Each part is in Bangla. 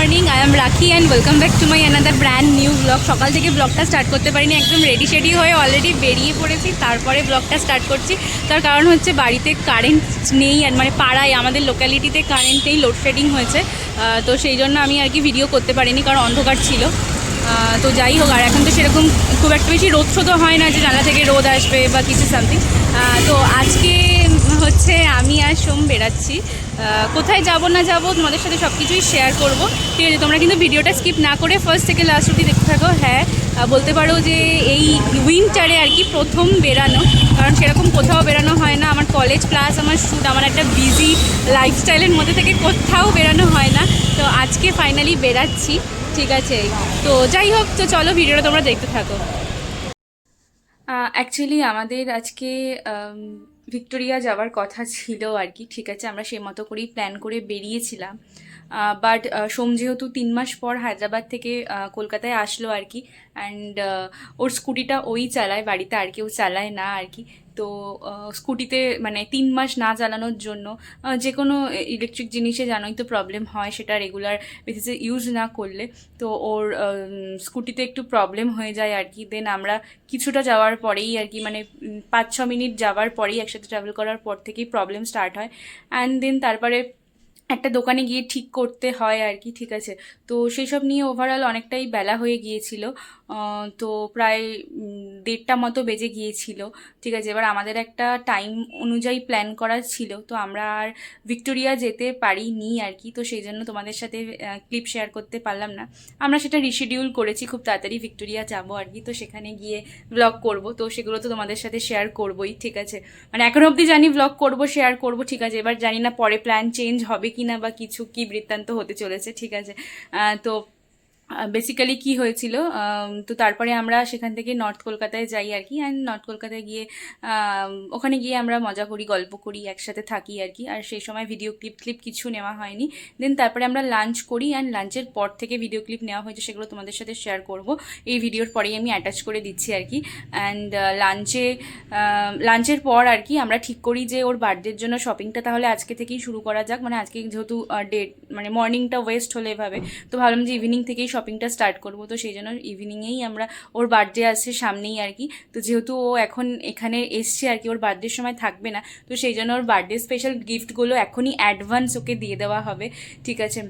Morning I am Rakhi and welcome back to my another brand new blog সকাল থেকে ব্লগটা স্টার্ট করতে পারিনি, একদম রেডি শেডি হয়ে অলরেডি বেরিয়ে পড়েছি, তারপরে ব্লগটা স্টার্ট করছি। তার কারণ হচ্ছে বাড়িতে কারেন্ট নেই আর মানে পাড়ায়, আমাদের লোকালিটিতে কারেন্ট নেই লোডশেডিং হয়েছে। তো সেই জন্য আমি আর কি ভিডিও করতে পারিনি, কারণ অন্ধকার ছিল। তো যাই হোক, আর এখন তো সেরকম খুব একটা বেশি রোদ শোধও হয় না যে জানলা থেকে রোদ আসবে বা কিছু সামথিং তো আজকে হচ্ছে আমি আর সোম বেরাচ্ছি কোথায় যাব না যাব তোমাদের সাথে সব কিছুই শেয়ার করব। ঠিক আছে, তোমরা কিন্তু ভিডিওটা স্কিপ না করে ফার্স্ট থেকে লাস্ট অব্দি দেখতে থাকো। হ্যাঁ বলতে পারো যে এই উইন্টারে আর কি প্রথম বেরানো কারণ সেরকম কোথাও বেরানো হয় না। আমার কলেজ প্লাস আমার শ্যুট আমার একটা বিজি লাইফস্টাইলের মধ্যে থেকে কোথাও বেরানো হয় না। তো আজকে ফাইনালি বেরাচ্ছি ঠিক আছে। তো যাই হোক, তো চলো ভিডিওটা তোমরা দেখতে থাকো। অ্যাকচুয়ালি আমাদের আজকে ভিক্টোরিয়া যাওয়ার কথা ছিল আর কি, ঠিক আছে, আমরা সেই মতো করেই প্ল্যান করে বেরিয়েছিলাম। বাট সোম যেহেতু তিন মাস পর হায়দ্রাবাদ থেকে কলকাতায় আসলো আর কি অ্যান্ড ওর স্কুটিটা ওই চালায়, বাড়িতে আর কেউ চালায় না আর কি তো স্কুটিতে মানে তিন মাস না চালানোর জন্য যে কোনো ইলেকট্রিক জিনিসে জানোই তো প্রবলেম হয়, সেটা রেগুলার বেসিসে ইউজ না করলে। তো ওর স্কুটিতে একটু প্রবলেম হয়ে যায় আর কি। দেন আমরা কিছুটা যাওয়ার পরেই আর কি মানে পাঁচ, ছ মিনিট যাওয়ার পরেই একসাথে ট্রাভেল করার পর থেকেই প্রবলেম স্টার্ট হয়। অ্যান্ড দেন তারপরে একটা দোকানে গিয়ে ঠিক করতে হয় আর কি, ঠিক আছে। তো সেই সব নিয়ে ওভারঅল অনেকটাই বেলা হয়ে গিয়েছিল। তো প্রায় দেড়টা মতো বেজে গিয়েছিল। ঠিক আছে, এবার আমাদের একটা টাইম অনুযায়ী প্ল্যান করা ছিল, তো আমরা আর ভিক্টোরিয়া যেতে পারিনি আর কি, তো সেই জন্য তোমাদের সাথে ক্লিপ শেয়ার করতে পারলাম না। আমরা সেটা রিশিডিউল করেছি, খুব তাড়াতাড়ি ভিক্টোরিয়া যাব আর কি, তো সেখানে গিয়ে ব্লগ করব, তো সেগুলো তো তোমাদের সাথে শেয়ার করবোই, ঠিক আছে। মানে এখন অবধি জানি ব্লগ করব শেয়ার করব, ঠিক আছে, এবার জানি না পরে প্ল্যান চেঞ্জ হবে কি না বা কিছু কি বৃত্তান্ত হতে চলেছে, ঠিক আছে। তো বেসিক্যালি কি হয়েছিল? তো তারপরে আমরা সেখান থেকে নর্থ কলকাতায় যাই আর কি অ্যান্ড নর্থ কলকাতায় গিয়ে ওখানে গিয়ে আমরা মজা করি, গল্প করি, একসাথে থাকি আর কি। আর সেই সময় ভিডিও ক্লিপ ক্লিপ কিছু নেওয়া হয়নি। দেন তারপরে আমরা লাঞ্চ করি অ্যান্ড লাঞ্চের পর থেকে ভিডিও ক্লিপ নেওয়া হয়েছে সেগুলো তোমাদের সাথে শেয়ার করব। এই ভিডিওর পরেই আমি অ্যাটাচ করে দিচ্ছি আর কি। অ্যান্ড লাঞ্চে লাঞ্চের পর আর কি আমরা ঠিক করি যে ওর বার্থডের জন্য শপিংটা তাহলে আজকে থেকেই শুরু করা যাক। মানে আজকে যেহেতু ডেট মানে মর্নিংটা ওয়েস্ট হলে এভাবে। তো ভাবলাম যে ইভিনিং থেকেই শপিংটা স্টার্ট করব। তো সেই জন্য ইভিনিংয়েই আমরা ওর বার্থডে আসছে সামনেই আর কি। তো যেহেতু ও এখন এখানে এসছে আর কি, ওর বার্থডের সময় থাকবে না। তো সেই জন্য ওর বার্থডে স্পেশাল গিফটগুলো এখনই অ্যাডভান্স ওকে দিয়ে দেওয়া হবে। ঠিক আছে?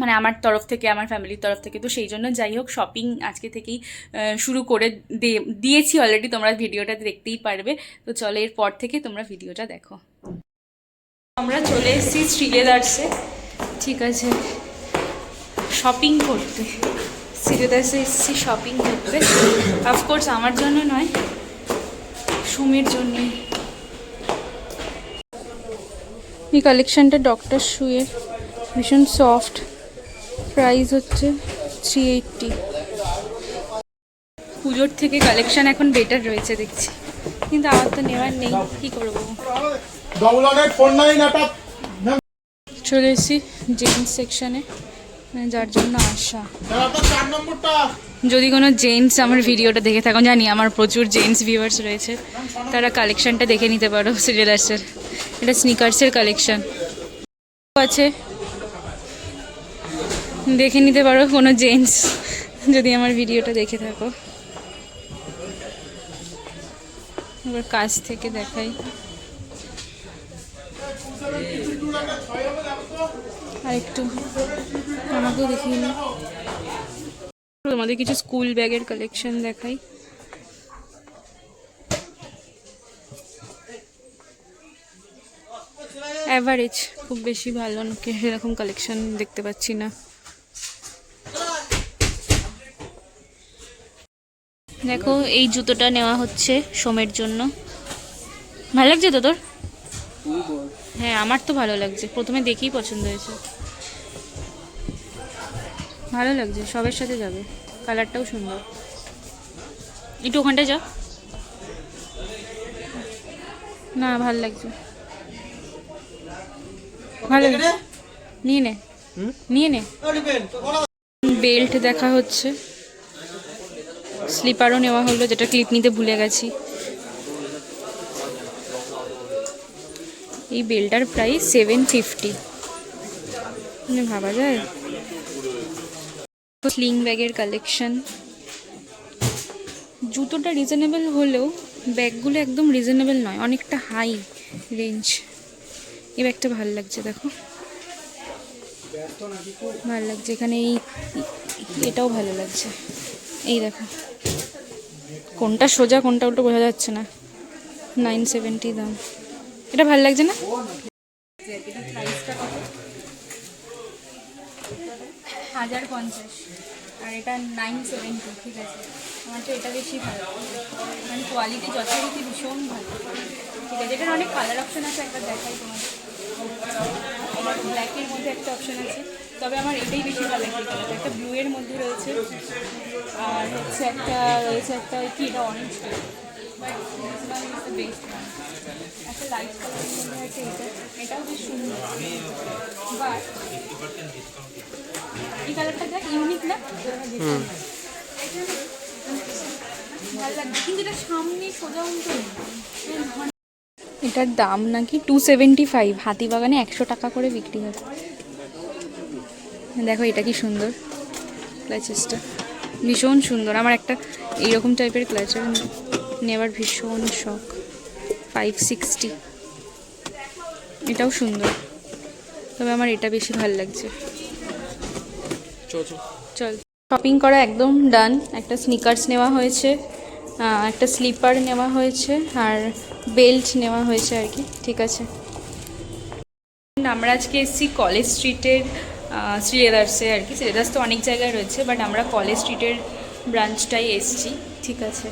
মানে আমার তরফ থেকে, আমার ফ্যামিলির তরফ থেকে। তো সেই জন্য যাই হোক শপিং আজকে থেকেই শুরু করে দিয়েছি অলরেডি তোমরা ভিডিওটা দেখতেই পারবে। তো চলো এরপর থেকে তোমরা ভিডিওটা দেখো। আমরা চলে এসেছি শ্রীলেদার্সে। ঠিক আছে? শপিং করতে। শ্রীলেদার্সে এসেছি শপিং করতে। অফকোর্স আমার জন্য নয় সুমির জন্যই। এই কালেকশনটা ডক্টর শুয়ের ভীষণ সফট প্রাইস হচ্ছে থ্রি এইটটি পুজোর থেকে কালেকশন এখন বেটার রয়েছে দেখছি। কিন্তু আমার তো নেওয়ার নেই কি করব? চলে এসেছি জেন্টস সেকশনে যার জন্য আসা নম্বরটা। যদি কোনো জেন্টস আমার ভিডিওটা দেখে থাকো জানি আমার প্রচুর জেন্টস ভিউয়ার্স রয়েছে তারা কালেকশনটা দেখে নিতে পারো সিরিয়ালার্সের এটা স্নিকার্সের কালেকশন আছে। দেখে নিতে পারো কোনো জেন্টস যদি আমার ভিডিওটা দেখে থাকো। এবার কাছ থেকে দেখাই। আর একটু আমাকেও নিই তোমাদের কিছু স্কুল ব্যাগের কালেকশন দেখাই। অ্যাভারেজ খুব বেশি ভালো নাকি সেরকম কালেকশন দেখতে পাচ্ছি না। দেখো, এই জুতোটা নেওয়া হচ্ছে সোমের জন্য। ভালো লাগছে তো তোর? হ্যাঁ আমার তো ভালো লাগছে। প্রথমে দেখেই পছন্দ হয়েছে। ভালো লাগছে সবের সাথে যাবে। কালারটাও সুন্দর। একটু ওখানটায় যা। না ভালো লাগছে। ভালো নিয়ে নে। নিয়ে নে। বেল্ট দেখা হচ্ছে। স্লিপারও নেওয়া হলো যেটা ক্লিপ নিতে ভুলে গেছি। এই বেলটার প্রাইস সেভেন ফিফটি। ভাবা যায়? স্লিং ব্যাগের কালেকশন জুতোটা রিজনেবল হলেও ব্যাগগুলো একদম রিজনেবল নয়, অনেকটা হাই রেঞ্জ এই ব্যাগটা ভালো লাগছে, দেখো। ভালো লাগছে, এখানে এই, এটাও ভালো লাগছে। এই দেখো। কোনটা সোজা, কোনটা উল্টো বোঝা যাচ্ছে না। নাইন সেভেন্টি দাম। এটা ভালো লাগছে না? হাজার পঞ্চাশ। আর এটা নাইন সেভেন্টি ঠিক আছে। আমার তো এটা বেশি ভালো মানে কোয়ালিটি যথারীতি ভীষণ ভালো। ঠিক আছে, এটার অনেক কালার অপশন আছে একটা দেখাই তোমার ব্ল্যাকের মধ্যে একটা অপশন আছে। তবে আমার এটাই বেশি ভালো লাগে একটা ব্লু এর মধ্যে রয়েছে। আর হচ্ছে একটা, রয়েছে একটা, কি এটা অরেঞ্জ এটার দাম নাকি টু সেভেন্টি ফাইভ হাতিবাগানে একশো টাকা করে বিক্রি হয় দেখো এটা কি সুন্দর, ক্লাচেসটা। ভীষণ সুন্দর, আমার একটা এইরকম টাইপের ক্লাচার নেওয়ার ভীষণ শখ। ফাইভ সিক্সটি এটাও সুন্দর। তবে আমার এটা বেশি ভালো লাগছে। চল শপিং করা একদম ডান একটা স্নিকার্স নেওয়া হয়েছে একটা স্লিপার নেওয়া হয়েছে আর বেল্ট নেওয়া হয়েছে আর কি। ঠিক আছে। আমরা আজকে এসেছি কলেজ স্ট্রিটের শ্রীলেদার্সে আর কি। শ্রীলেদার্স তো অনেক জায়গায় রয়েছে বাট আমরা কলেজ স্ট্রিটের ব্রাঞ্চটাই এসেছি। ঠিক আছে।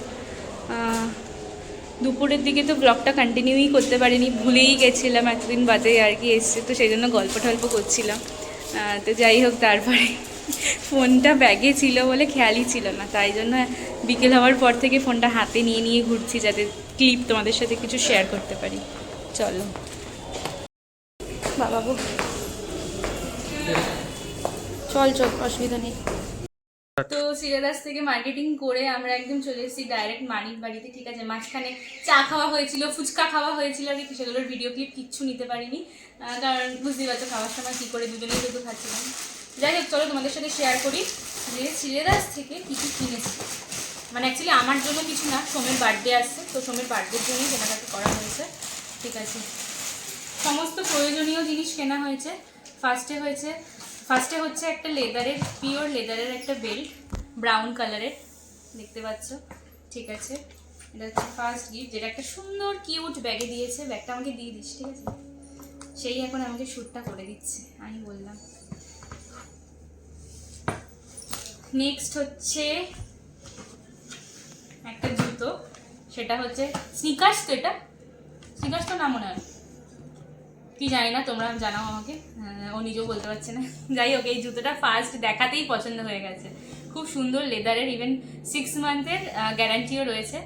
দুপুরের দিকে তো ব্লগটা কন্টিনিউই করতে পারিনি, ভুলেই গেছিলাম, এতদিন বাদে আর কি এসছে, তো সেই জন্য গল্প টল্প করছিলাম। তো যাই হোক, তারপরে ফোনটা ব্যাগে ছিল বলে খেয়ালই ছিল না, তাই জন্য বিকেল হওয়ার পর থেকে ফোনটা হাতে নিয়ে নিয়ে ঘুরছি যাতে ক্লিপ তোমাদের সাথে কিছু শেয়ার করতে পারি। চলো। বাবা গো। চল চল, অসুবিধা নেই। তো সিরাদাস থেকে মার্কেটিং করে আমরা একদম চলে এসেছি ডাইরেক্ট মানিক বাড়িতে, ঠিক আছে? মাঝখানে চা খাওয়া হয়েছিল, ফুচকা খাওয়া হয়েছিল আর কি সেগুলোর ভিডিও ক্লিপ কিচ্ছু নিতে পারিনি। কারণ বুঝতেই পারছ খাওয়ার সময় কী করে দুজনেই শুধু খাচ্ছিলাম। যাই হোক, চলো তোমাদের সাথে শেয়ার করি যে সিরাদাস থেকে কী কী কিনেছি। মানে অ্যাকচুয়ালি আমার জন্য কিছু না, সোমের বার্থডে আসছে, তো সোমের বার্থডের জন্যই কেনাকাটা করা হয়েছে, ঠিক আছে? সমস্ত প্রয়োজনীয় জিনিস কেনা হয়েছে। ফার্স্টে হয়েছে ফার্স্টে হচ্ছে একটা লেদারের পিওর লেদারের একটা বেল্ট ব্রাউন কালারের দেখতে পাচ্ছ? ঠিক আছে। এটা হচ্ছে ফার্স্ট গিফট যেটা একটা সুন্দর কিউট ব্যাগে দিয়েছে। ব্যাগটা আমাকে দিয়ে দিস, ঠিক আছে? সেই এখন আমাকে শ্যুটটা করে দিচ্ছে, আমি বললাম। নেক্সট হচ্ছে একটা জুতো। সেটা হচ্ছে স্নিকার্স তো এটা? স্নিকার্স তো না মনে হয়? কি জানি না তোমরা জানাও আমাকে। ও নিজেও বলতে পারছে না। যাই হোক এই জুতোটা ফার্স্ট দেখাতেই পছন্দ হয়ে গেছে। খুব সুন্দর লেদারের ইভেন সিক্স মান্থের গ্যারান্টিও রয়েছে।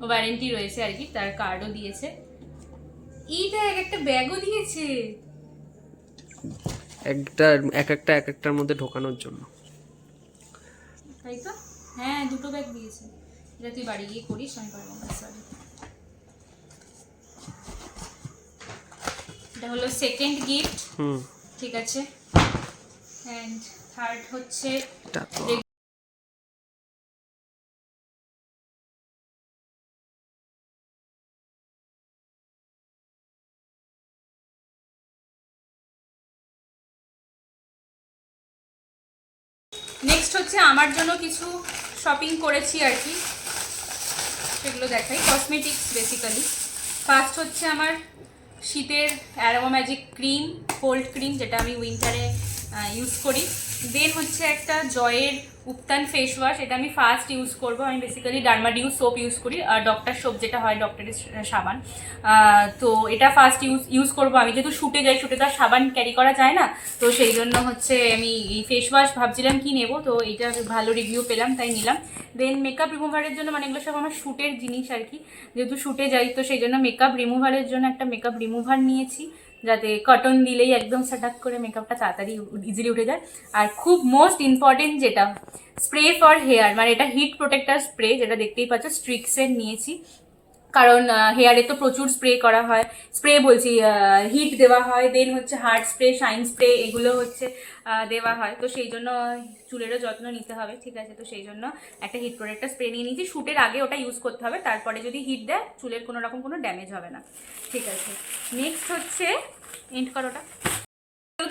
ওয়ারেন্টি রয়েছে আর কি তার কার্ডও দিয়েছে। এইটা এক একটা ব্যাগও দিয়েছে। একটা এক একটা এক একটার মধ্যে ঢোকানোর জন্য। তাই তো? হ্যাঁ দুটো ব্যাগ দিয়েছে। এটা তুই বাড়ি গিয়ে করিস আমি পারব না সরি এটা হলো সেকেন্ড গিফট হুম। ঠিক আছে? থার্ড হচ্ছে নেক্সট হচ্ছে আমার জন্য কিছু শপিং করেছি আর কি। সেগুলো দেখাই। কসমেটিক্স বেসিক্যালি ফার্স্ট হচ্ছে আমার শীতের aroma magic cream cold cream যেটা আমি উইন্টারে ইউজ করি। দেন হচ্ছে একটা জয়ের উপতান ফেস ওয়াশ এটা আমি ফার্স্ট ইউজ করব। আমি বেসিক্যালি ডার্মাডিউ সোপ ইউজ করি, আর ডক্টর সোপ যেটা হয় ডক্টরের সাবান। তো এটা ফার্স্ট ইউজ ইউজ করব আমি। যেহেতু শুটে যাই শুটে তো সাবান ক্যারি করা যায় না, তো সেই জন্য হচ্ছে আমি এই ফেস ওয়াশ ভাবছিলাম কি নেব, তো এটা ভালো রিভিউ পেলাম, তাই নিলাম। দেন মেকআপ রিমুভারের জন্য মানে এগুলো সব আমার শ্যুটের জিনিস আর কি। যেহেতু শুটে যাই, তো সেই জন্য মেকআপ রিমুভারের জন্য একটা মেকআপ রিমুভার নিয়েছি, যাতে কটন দিলেই একদম সাটাক করে মেকআপটা তাড়াতাড়ি ইজিলি উঠে যায়। আর খুব মোস্ট ইম্পর্টেন্ট যেটা স্প্রে ফর হেয়ার মানে এটা হিট প্রোটেক্টার স্প্রে যেটা দেখতেই পাচ্ছ স্ট্রিক্সের নিয়েছি। কারণ হেয়ারে তো প্রচুর স্প্রে করা হয়। স্প্রে বলছি হিট দেওয়া হয়, দেন হচ্ছে হার্ড স্প্রে, শাইন স্প্রে, এগুলো হচ্ছে দেওয়া হয়। তো সেই জন্য চুলেরও যত্ন নিতে হবে, ঠিক আছে? তো সেই জন্য একটা হিট প্রোডাক্টটা স্প্রে নিয়ে নিয়েছি। শ্যুটের আগে ওটা ইউজ করতে হবে, তারপরে যদি হিট দেয়, চুলের কোনো রকম কোনো ড্যামেজ হবে না, ঠিক আছে? নেক্সট হচ্ছে এন্ড করোটা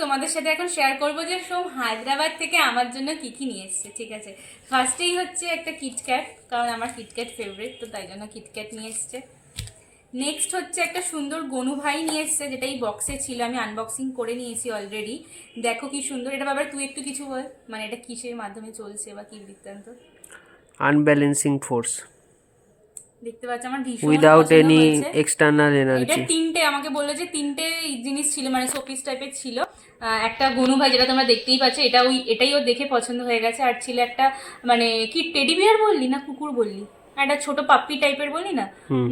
তোমাদের সাথে এখন শেয়ার করব যে সোম হায়দ্রাবাদ থেকে আমার জন্য কি কি নিয়ে এসছে ঠিক আছে? ফার্স্টেই হচ্ছে একটা কিটক্যাট কারণ আমার কিটক্যাট ফেভারিট তো তাই জন্য কিটক্যাট নিয়ে এসছে। নেক্সট হচ্ছে একটা সুন্দর গনু ভাই নিয়ে এসছে যেটা এই বক্সে ছিল আমি আনবক্সিং করে নিয়েছি অলরেডি দেখো কি সুন্দর এটা বাবার তুই একটু কিছু বল মানে এটা কিসের মাধ্যমে চলছে বা কি বৃত্তান্ত? আনব্যালেন্সিং ফোর্স দেখতে পাচ্ছ আমার ভীষণ উইদাউট এনি। এক্সটার্নাল এটা তিনটে আমাকে বলল যে তিনটে জিনিস ছিল মানে শোপিস টাইপের ছিল। একটা গনু ভাই যেটা তোমরা দেখতেই পাচ্ছ এটা ওই এটাই ওর দেখে পছন্দ হয়ে গেছে। আর ছিল একটা মানে কি টেডি বিয়ার বললি না কুকুর বললি? একটা ছোট পাপ্পি টাইপের বললি না?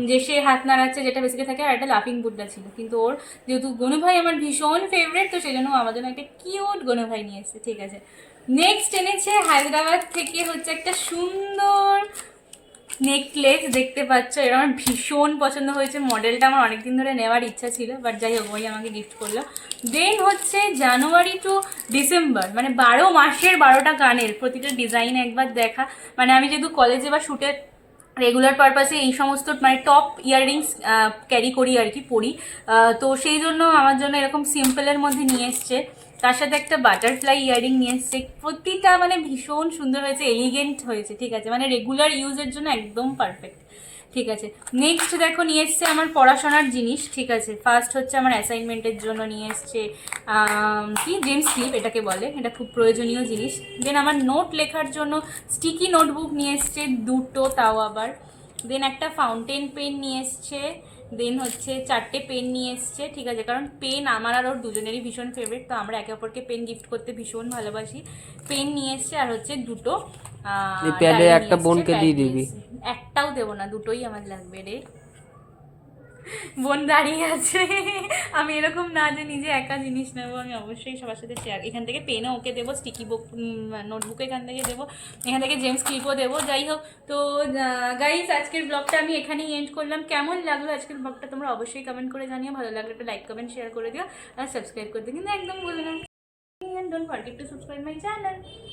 যে সে হাত নাড়াচ্ছে যেটা বেসিকে থাকে আর একটা লাফিং বুড্ডা ছিল। কিন্তু ওর যেহেতু গনু ভাই আমার ভীষণ ফেভারিট তো সেই জন্য আমার জন্য একটা কিউট গনু ভাই নিয়ে এসেছে। ঠিক আছে। নেক্সট এনেছে হায়দ্রাবাদ থেকে হচ্ছে একটা সুন্দর নেকলেস দেখতে পাচ্ছ। এটা আমার ভীষণ পছন্দ হয়েছে। মডেলটা আমার অনেকদিন ধরে নেওয়ার ইচ্ছা ছিল বাট যাই হোক, ওই আমাকে গিফট করল। দেন হচ্ছে জানুয়ারি টু ডিসেম্বর মানে বারো মাসের বারোটা গানের প্রতিটা ডিজাইন একবার দেখা। মানে আমি যেহেতু কলেজে বা শুটে রেগুলার পারপাসে এই সমস্ত মানে টপ ইয়াররিংস ক্যারি করি আর কি, পরি। তো সেই জন্য আমার জন্য এরকম সিম্পলের মধ্যে নিয়ে এসছে। তার সাথে একটা বাটারফ্লাই ইয়ারিং নিয়ে এসছে। প্রতিটা মানে ভীষণ সুন্দর হয়েছে এলিগেন্ট হয়েছে, ঠিক আছে? মানে রেগুলার ইউজের জন্য একদম পারফেক্ট ঠিক আছে? নেক্সট দেখো, নিয়ে এসছে আমার পড়াশোনার জিনিস, ঠিক আছে? ফার্স্ট হচ্ছে আমার অ্যাসাইনমেন্টের জন্য নিয়ে এসছে কি? জেমস ক্লিপ এটাকে বলে, এটা খুব প্রয়োজনীয় জিনিস। দেন আমার নোট লেখার জন্য স্টিকি নোটবুক নিয়ে এসছে দুটো, তাও আবার। দেন একটা ফাউন্টেন পেন নিয়ে এসছে দেন হচ্ছে চারটে পেন নিয়ে এসছে ঠিক আছে? কারণ পেন আমার আর ওর দুজনেরই ভীষণ ফেভারিট তো আমরা একে অপরকে পেন গিফট করতে ভীষণ ভালোবাসি। পেন নিয়ে এসছে আর হচ্ছে দুটো একটা বোনকে দিয়ে দিবি। একটাও দেবো না দুটোই আমার লাগবে রে। বোন দাঁড়িয়ে আছে। আমি এরকম না যে নিজে একা জিনিস নেব, আমি অবশ্যই সবার সাথে শেয়ার এখান থেকে পেনও ওকে দেবো স্টিকি বুক নোটবুক এখান থেকে দেবো, এখান থেকে জেমস ক্লিপও দেবো, যাই হোক। তো গাইজ আজকের ব্লগটা আমি এখানেই এন্ড করলাম। কেমন লাগল আজকের ব্লগটা তোমরা অবশ্যই কমেন্ট করে জানিও, ভালো লাগলে একটা লাইক কমেন্ট শেয়ার করে দিও, আর সাবস্ক্রাইব করতে কিন্তু একদম বলে না। Don't forget to subscribe my channel